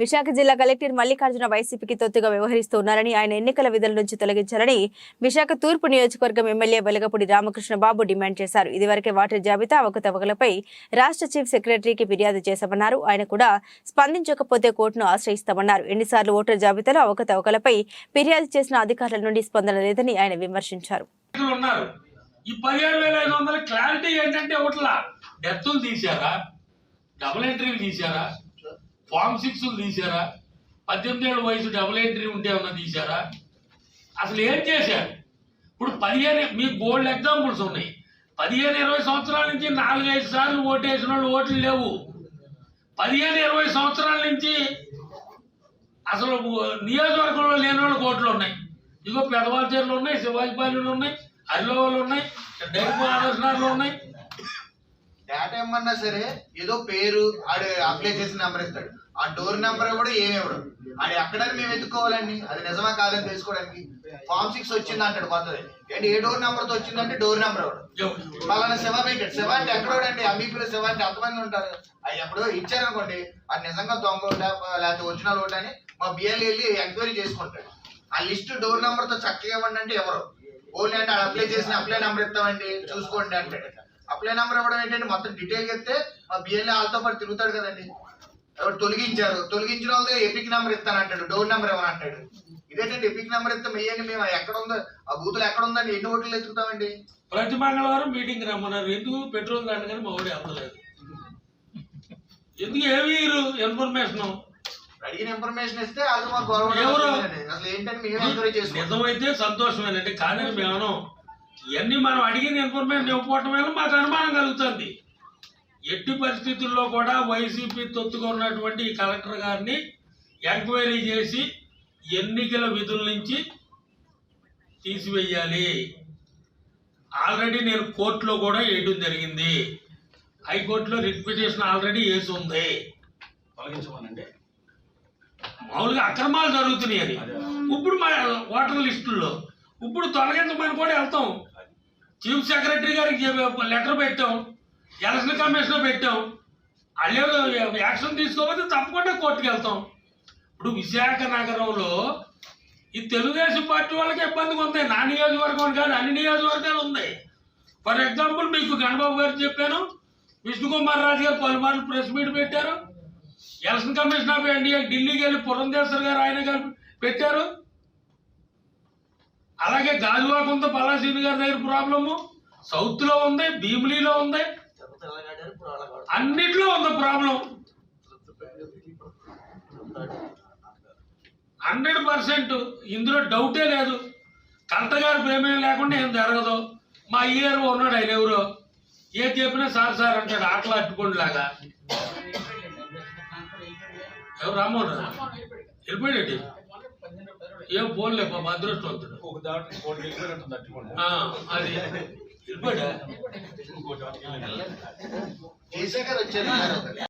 విశాఖ జిల్లా కలెక్టర్ మల్లికార్జున వైసీపీకి తొత్తుగా వ్యవహరిస్తున్నారని ఆయన ఎన్నికల విధుల నుంచి తొలగించాలని విశాఖ తూర్పు నియోజకవర్గం ఎమ్మెల్యే వెలగపూడి రామకృష్ణ బాబు డిమాండ్ చేశారు. ఇదివరకే వాటర్ జాబితా అవకతవకలపై రాష్ట్ర చీఫ్ సెక్రటరీకి ఫిర్యాదు చేశామన్నారు. ఆయన కూడా స్పందించకపోతే కోర్టును ఆశ్రయిస్తామన్నారు. ఎన్నిసార్లు ఓటర్ జాబితాలో అవకతవకలపై ఫిర్యాదు చేసిన అధికారుల నుండి స్పందన లేదని ఆయన విమర్శించారు. ఈ పదిహేడు వేల ఐదు వందల క్లారిటీ ఏంటంటే ఒకట్లా డెత్తులు తీశారా? డబుల్ ఎంట్రీలు తీశారా? Form six తీశారా? పద్దెనిమిది ఏళ్ళ వయసు డబుల్ ఎంట్రీ ఉంటే ఏమన్నా తీశారా? అసలు ఏం చేశారు? ఇప్పుడు పదిహేను మీకు బోల్డ్ ఎగ్జాంపుల్స్ ఉన్నాయి. పదిహేను ఇరవై సంవత్సరాల నుంచి నాలుగైదు సార్లు ఓటేసిన వాళ్ళు ఓట్లు లేవు. పదిహేను ఇరవై సంవత్సరాల నుంచి అసలు నియోజకవర్గంలో లేని వాళ్ళకి ఓట్లు ఉన్నాయి. ఇగో పెదవాల చీరలు ఉన్నాయి శివాజీపాలెంలో ఉన్నాయి అల్లోవాళ్ళు ఉన్నాయి డైపు ఆదర్శనాలు ఉన్నాయి. డేటా ఏమన్నా సరే ఏదో పేరు ఆడు అప్లై చేసిన నెంబర్ ఇస్తాడు. ఆ డోర్ నెంబర్ కూడా ఏమి ఇవ్వడు. ఆడు ఎక్కడని మేము ఎత్తుకోవాలండి? అది నిజమా కాదని తెలుసుకోవడానికి. ఫామ్ సిక్స్ వచ్చింది అంటాడు కొత్తది. ఏంటి ఏ డోర్ నెంబర్తో వచ్చిందంటే డోర్ నెంబర్ ఇవ్వడు పలానా శివ పెట్టాడు. శివ అంటే ఎక్కడోడండి? అమీపులో శివ అంటే ఎంతమంది ఉంటారు? అది ఎప్పుడో ఇచ్చారనుకోండి అది నిజంగా దొంగ లేకపోతే ఒరిజినల్ ఓటా అని మా బిఎల్ వెళ్ళి ఎంక్వైరీ చేసుకుంటాడు. ఆ లిస్ట్ డోర్ నెంబర్తో చక్కగా ఇవ్వండి అంటే ఎవరు? ఓన్లీ అంటే అప్లై చేసిన అప్లై నెంబర్ ఇస్తామండి. చూసుకోండి అంటాడు. అప్లై నెంబర్ ఇవ్వడం ఏంటంటే మొత్తం డీటెయిల్ చెప్తే మా బిఎల్ఏ వాళ్ళతో పాటు తిరుగుతాడు కదండి. ఎవరు తొలగించారు? తొలగించిన వాళ్ళతో ఎపిక్ నెంబర్ ఇస్తానంటాడు డోర్ నెంబర్ ఇవ్వని అంటాడు. ఇదేంటంటే ఎపిక్ నెంబర్ ఇస్తే మెయ్యండి మేము. ఎక్కడ ఉందో ఆ బూతులు ఎక్కడ ఉందండి? ఎన్ని ఓట్లు ఎత్తుకుతామండి? ప్రతి మంగళవారం మీటింగ్ రమ్మన్నారు. ఎందుకు? పెట్రోల్ దండ కానీ మా ఊడి అందలేదు ఎందుకు ఏమి ఇన్ఫర్మేషన్ అడిగిన ఇన్ఫర్మేషన్ ఇస్తే వాళ్ళు మాకు గొడవ? అవుతుందండి. అసలు ఏంటని మేము ఎంక్వైరీ చేసుకుంటాం నిజమైతే సంతోషమేనండి. కానీ మేము ఇవన్నీ మనం అడిగిన ఇన్ఫర్మేషన్ ఇవ్వకపోవటం వల్ల మాకు అనుమానం కలుగుతుంది. ఎట్టి పరిస్థితుల్లో కూడా వైసీపీ తొత్తుగా ఉన్నటువంటి ఈ కలెక్టర్ గారిని ఎంక్వైరీ చేసి ఎన్నికల విధుల నుంచి తీసివేయాలి. ఆల్రెడీ నేను కోర్టులో కూడా వేయడం జరిగింది. హైకోర్టులో రిట్ పిటిషన్ ఆల్రెడీ వేసి ఉంది. తొలగించమనండి. మామూలుగా అక్రమాలు జరుగుతున్నాయి అని ఇప్పుడు మన ఓటర్ లిస్టుల్లో. ఇప్పుడు తొలగించమని కూడా వెళ్తాం. చీఫ్ సెక్రటరీ గారికి లెటర్ పెట్టాం ఎలక్షన్ కమిషన్ పెట్టాం వాళ్ళు యాక్షన్ తీసుకోకపోతే తప్పకుండా కోర్టుకు వెళ్తాం. ఇప్పుడు విశాఖ నగరంలో ఈ తెలుగుదేశం పార్టీ వాళ్ళకి ఇబ్బందిగా ఉంది. నా నియోజకవర్గం కాదు అన్ని నియోజకవర్గాలు ఉన్నాయి ఫర్ ఎగ్జాంపుల్ మీకు గణబాబు గారు చెప్పాను విష్ణుకుమార్ రాజు గారు పలుమార్లు ప్రెస్ మీట్ పెట్టారు. ఎలక్షన్ కమిషన్ ఆఫ్ ఇండియా ఢిల్లీకి వెళ్ళి పురంధేశ్వర్ గారు ఆయన గారు పెట్టారు. అలాగే గాజువాకుంత పలాసీని గారి దగ్గర ప్రాబ్లము సౌత్లో ఉంది భీమిలీలో ఉంది. అన్నిట్లో ఉంది ప్రాబ్లం హండ్రెడ్ పర్సెంట్. ఇందులో డౌటే లేదు. కలత గారి ప్రేమే లేకుండా ఏం జరగదు. మా ఇయర్ ఉన్నాడు ఆయన ఎవరో. ఏది చెప్పినా సార్ సార్ అంటాడు ఆటలు అట్టుకోండి లాగా. ఎవరు రామ్మోహన్ వెళ్ళిపోయాడు ఏం ఫోన్లే పాప అదృష్టవంతుడు ఒక దాటి అట్టుకోండి ఆ, అది. ఇంకో దాటికి కదా వచ్చారు